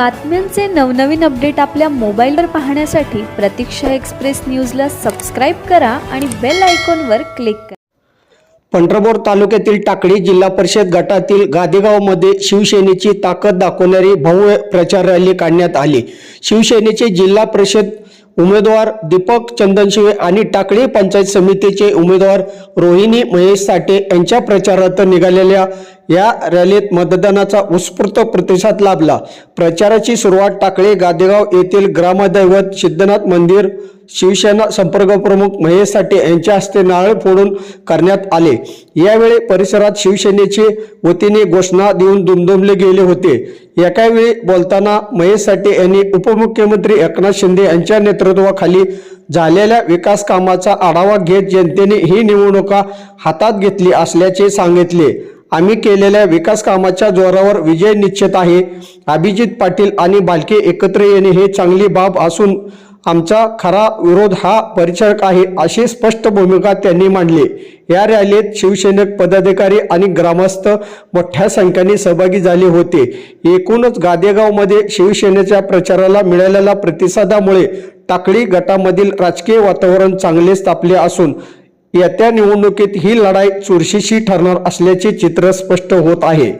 बातम्यांचे नवनवीन अपडेट आपल्या मोबाईलवर पाहण्यासाठी प्रतीक्षा एक्सप्रेस न्यूजला सबस्क्राईब करा आणि बेल आयकॉनवर क्लिक करा. पंढरपूर तालुक्यातील टाकळी जिल्हा परिषद गटातील गादेगावमध्ये शिवसेनेची ताकद दाखवणारी भव्य प्रचार रॅली काढण्यात आली. शिवसेनेचे जिल्हा परिषद उमेदवार दीपक चंदनशिवे आणि टाकळी पंचायत समितीचे उमेदवार रोहिणी महेश साठे यांच्या प्रचारार्थ निघालेल्या या रॅलीत मतदानाचा उत्स्फूर्त प्रतिसाद लाभला. प्रचाराची सुरुवात टाकळे गादेगाव येथील ग्रामदैवत सिद्धनाथ मंदिर शिवसेना संपर्क प्रमुख महेश साठे यांच्या हस्ते नारळ फोडून करण्यात आले. यावेळी परिसरात शिवसेनेचे वतीने घोषणा देऊन दुमदुमले गेले होते. एकावेळी बोलताना महेश साठे यांनी उपमुख्यमंत्री एकनाथ शिंदे यांच्या नेतृत्वाखाली झालेल्या विकास कामाचा आढावा घेत जनतेने ही निवडणुका हातात घेतली असल्याचे सांगितले. आम्ही केलेल्या विकास कामाच्या जोरावर विजय निश्चित आहे. अभिजित पाटील आणि बालके एकत्र येणे हे चांगली बाब असून आमचा खरा विरोध हा परिचारक आहे अशी स्पष्ट भूमिका त्यांनी मांडली. या रॅलीत शिवसैनिक पदाधिकारी आणि ग्रामस्थ मोठ्या संख्येने सहभागी झाले होते. एकूणच गादेगावमध्ये शिवसेनेच्या प्रचाराला मिळालेल्या प्रतिसादामुळे टाकळी गटामधील राजकीय वातावरण चांगलेच तापले असून येत्या निवडणुकीत ही लढाई चुरशीशी ठरणार असल्याचे चित्र स्पष्ट होत आहे.